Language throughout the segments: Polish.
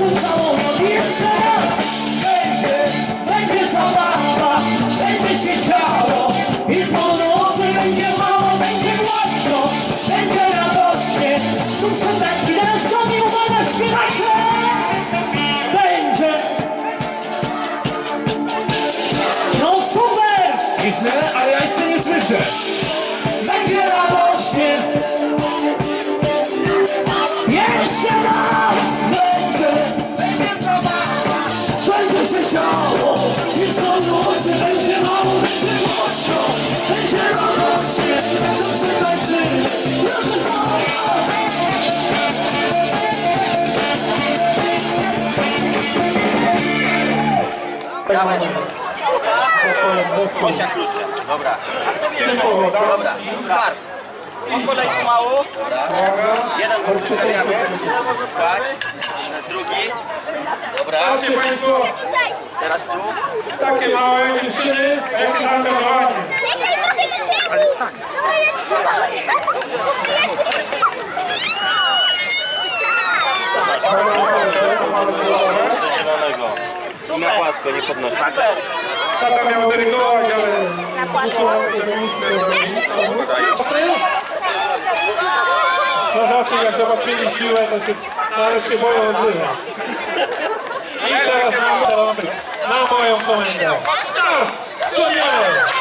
Thank you. Osia klucze. Dobra. Dobra. Start. Po kolei pomału. Jeden punkt wystawiamy. Tak. Teraz drugi. Dobra. Teraz tu. takie małe dziewczyny, a jakie zaangażowanie. Czekaj, trochę do tyłu! Ale tak. No Na płasko, nie podnosi. Tata miał dyrygować, ale... Strażacy jak zobaczyli siłę, to się nawet się boją odzywa. I teraz na, na moją komendę. Start! Strzeliamy! Słyszę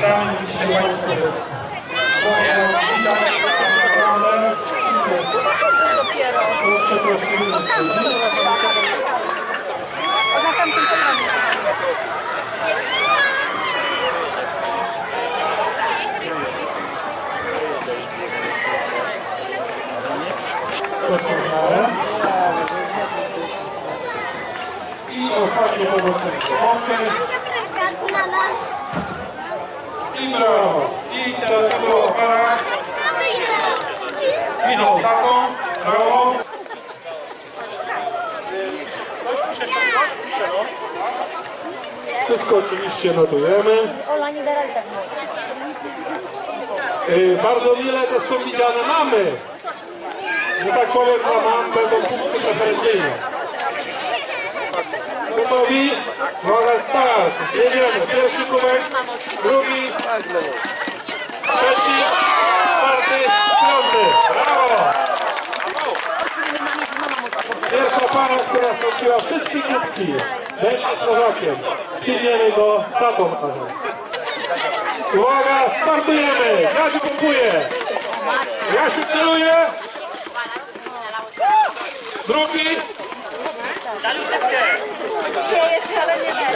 Sami widzicie Państwo, Jeszcze troszkę stronie. I ostatnie połączenie. Pompy Mama. i brawo. I teraz to było para. Michał taką. Brawo. Wszystko oczywiście notujemy. Ola nie da rady tak Yy, bardzo mile też są widziane mamy. Że tak powiem dla mam będą punkty preferencyjne. Gotowi? Uwaga, start. Jedziemy. Pierwszy kubek, drugi, trzeci, czwarty, piąty. Brawo! Pierwsza para, która skończyła wszystkie kubki, będzie strażakiem. Przyjmiemy go z tatą. Uwaga, startujemy! Jasiu pompuje! Jasiu celuje! Drugi!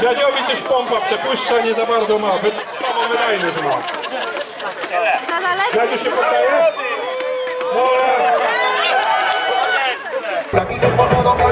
Dziadziowi coś pompa przepuszcza, nie za bardzo ma. Mało wydajny ma. Dziadziu się poddaje? Me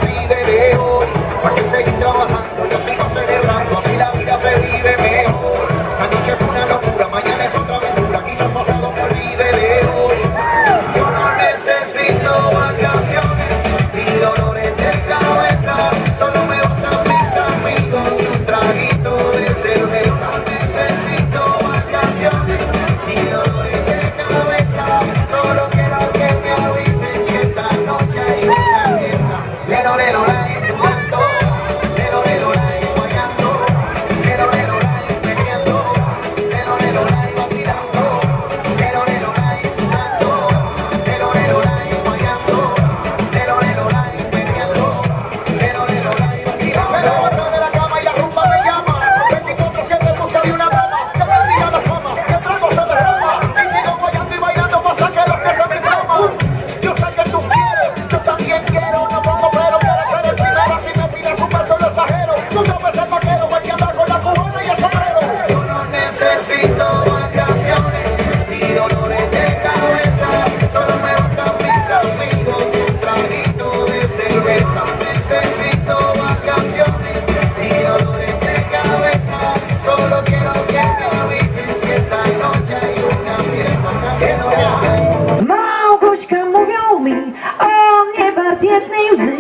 On nie wart jednej łzy,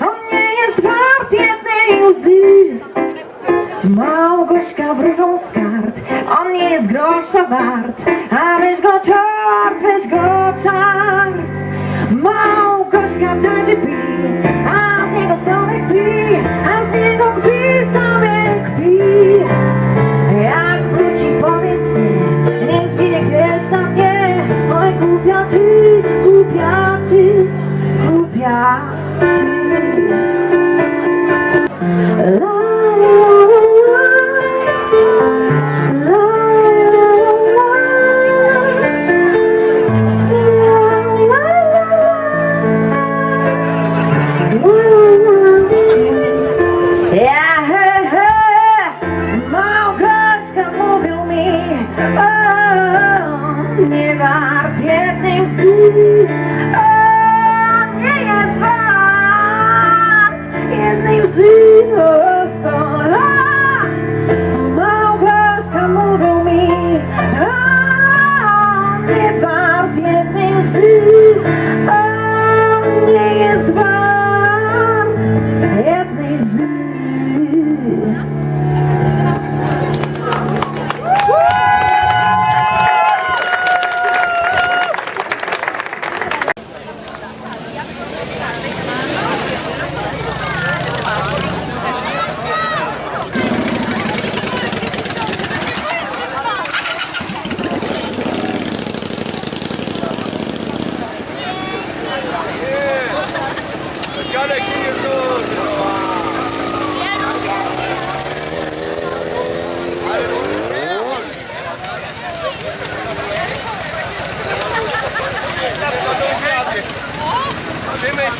on nie jest wart jednej łzy. Małgośka wróżą z kart, on nie jest grosza wart, a weź go czart, weź go czart. Małgośka tańczy pi, a z niego sobie pi, a z niego kpi, sobie kpi. Jak wróci powiedz nie, niech zginie gdzieś na mnie, oj głupia ty, głupia ty,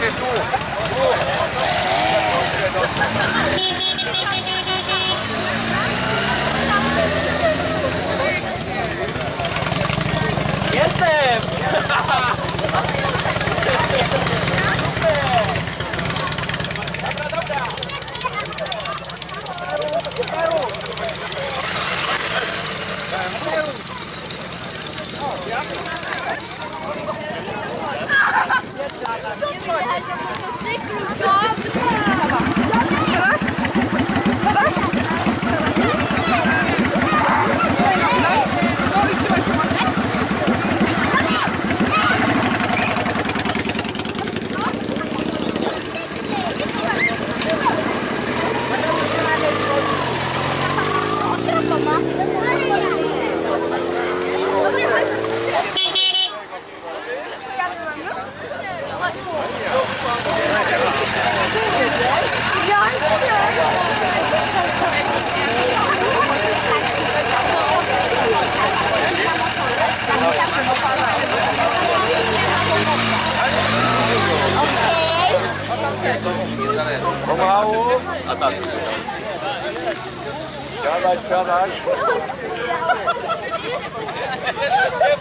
Setu. Pomału. A tak. Siadać, siadać. Ty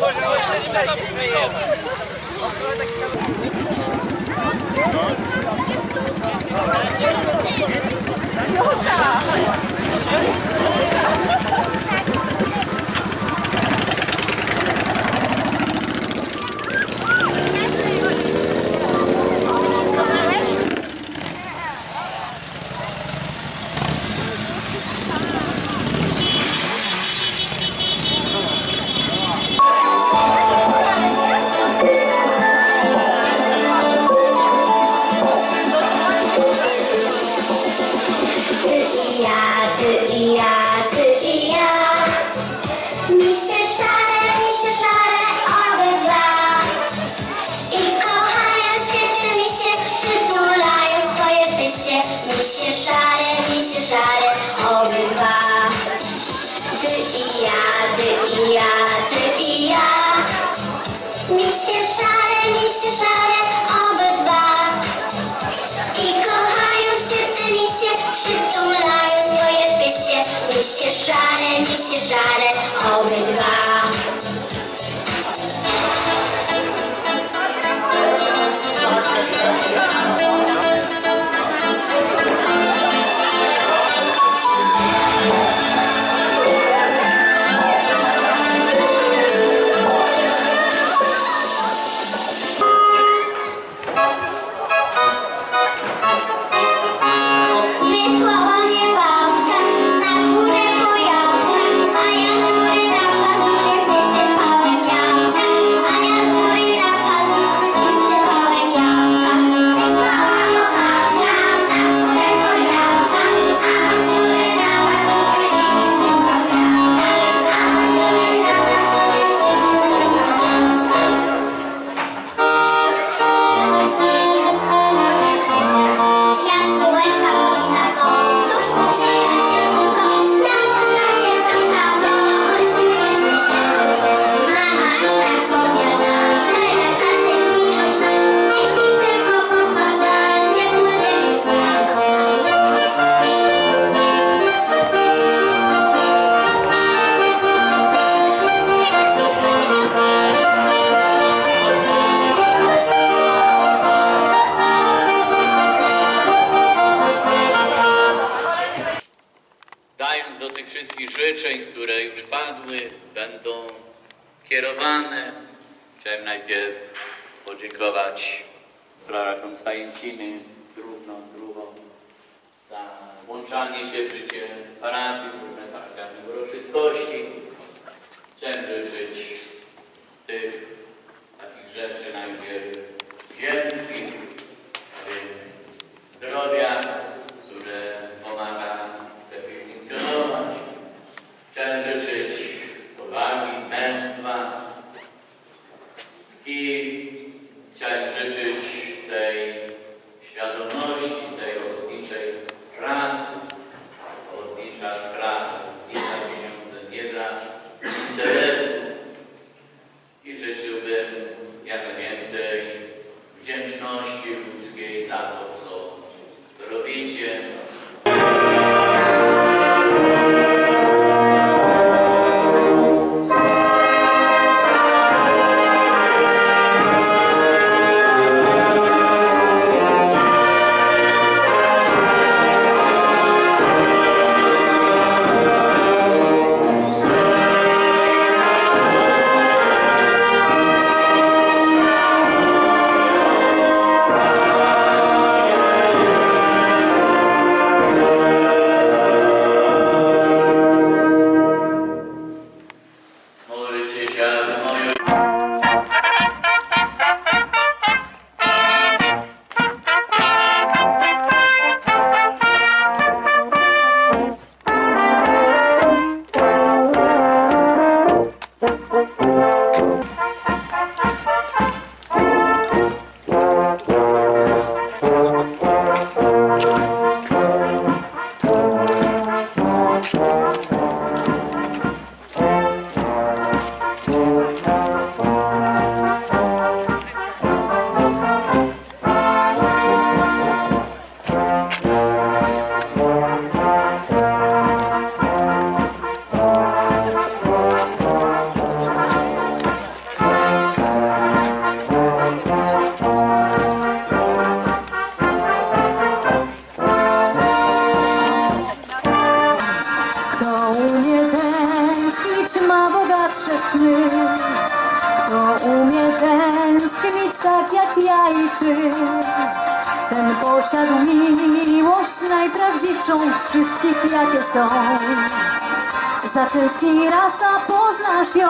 Zatęsknij raz, a poznasz ją.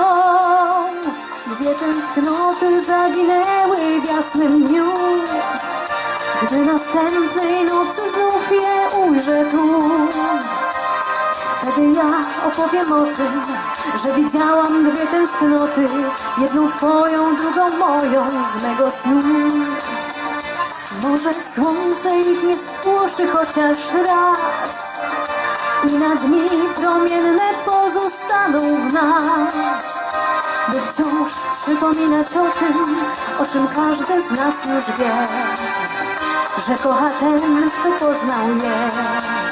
Dwie tęsknoty zaginęły w jasnym dniu. Gdy następnej nocy znów je ujrzę tu. Wtedy ja opowiem o tym, że widziałam dwie tęsknoty, jedną twoją, drugą moją z mego snu. Może słońce ich nie spłoszy chociaż raz na dni promienne pozostaną w nas, by wciąż przypominać o tym, o czym każdy z nas już wie, że kocha ten, kto poznał je.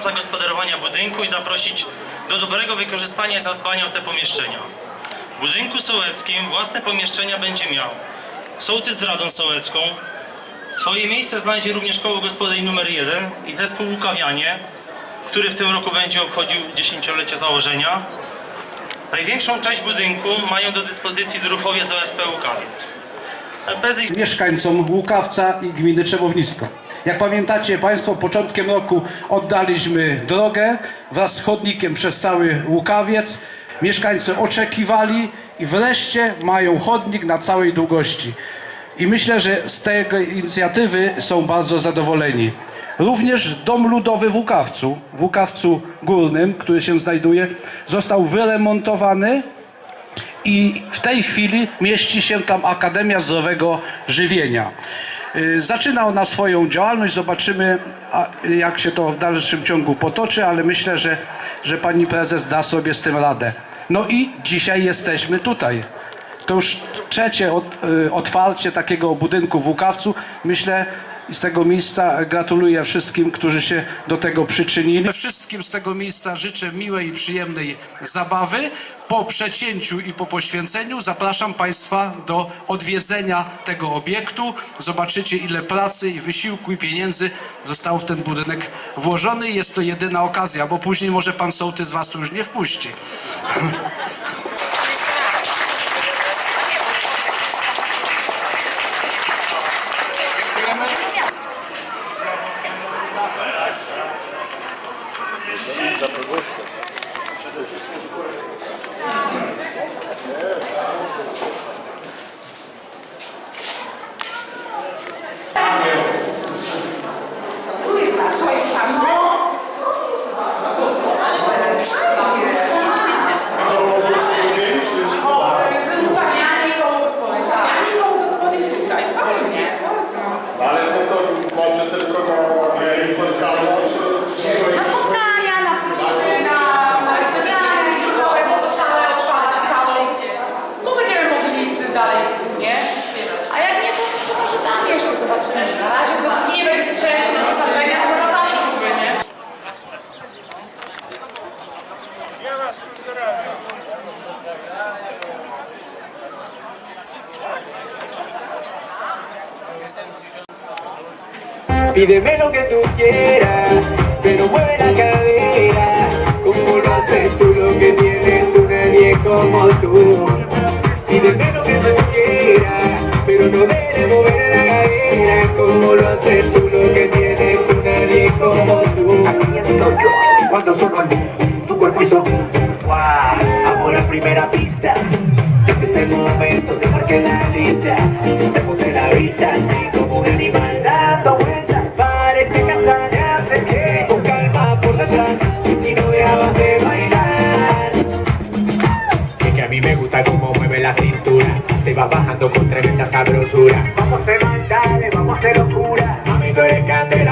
Zagospodarowania budynku i zaprosić do dobrego wykorzystania i zadbania o te pomieszczenia. W budynku sołeckim własne pomieszczenia będzie miał sołtys z Radą Sołecką, swoje miejsce znajdzie również koło gospodyń numer 1 i zespół Łukawianie, który w tym roku będzie obchodził dziesięciolecie założenia. Największą część budynku mają do dyspozycji druhowie z OSP Łukawiec. Ich mieszkańcom Łukawca i gminy Czebownisko. Jak pamiętacie Państwo, początkiem roku oddaliśmy drogę wraz z chodnikiem przez cały Łukawiec. Mieszkańcy oczekiwali i wreszcie mają chodnik na całej długości. I myślę, że z tej inicjatywy są bardzo zadowoleni. Również dom ludowy w Łukawcu, w Łukawcu Górnym, który się znajduje, został wyremontowany i w tej chwili mieści się tam Akademia Zdrowego Żywienia. Y, Zaczyna ona swoją działalność, zobaczymy jak się to w dalszym ciągu potoczy, ale myślę, że, że pani prezes da sobie z tym radę. No i dzisiaj jesteśmy tutaj. To już trzecie y, otwarcie takiego budynku w Łukawcu. Myślę i z tego miejsca gratuluję wszystkim, którzy się do tego przyczynili. Wszystkim z tego miejsca życzę miłej i przyjemnej zabawy. Po przecięciu i po poświęceniu zapraszam Państwa do odwiedzenia tego obiektu. Zobaczycie ile pracy i wysiłku i pieniędzy zostało w ten budynek włożony. Jest to jedyna okazja, bo później może Pan Sołtys Was tu już nie wpuści. Pídeme lo que tú quieras, pero buena cadera, como lo haces tú, lo que tienes tú, nadie como tú. Pídeme lo que tú quieras, pero no debes mover la cadera, como lo haces tú, lo que tienes tú, nadie como tú. Cuando el- tu cuerpo hizo, wow, amor a primera pista. Desde ese momento te marqué la lista, mí me gusta cómo mueve la cintura, te vas bajando con tremenda sabrosura. Vamos a hacer maldades, vamos a hacer locura, mami tú eres candela.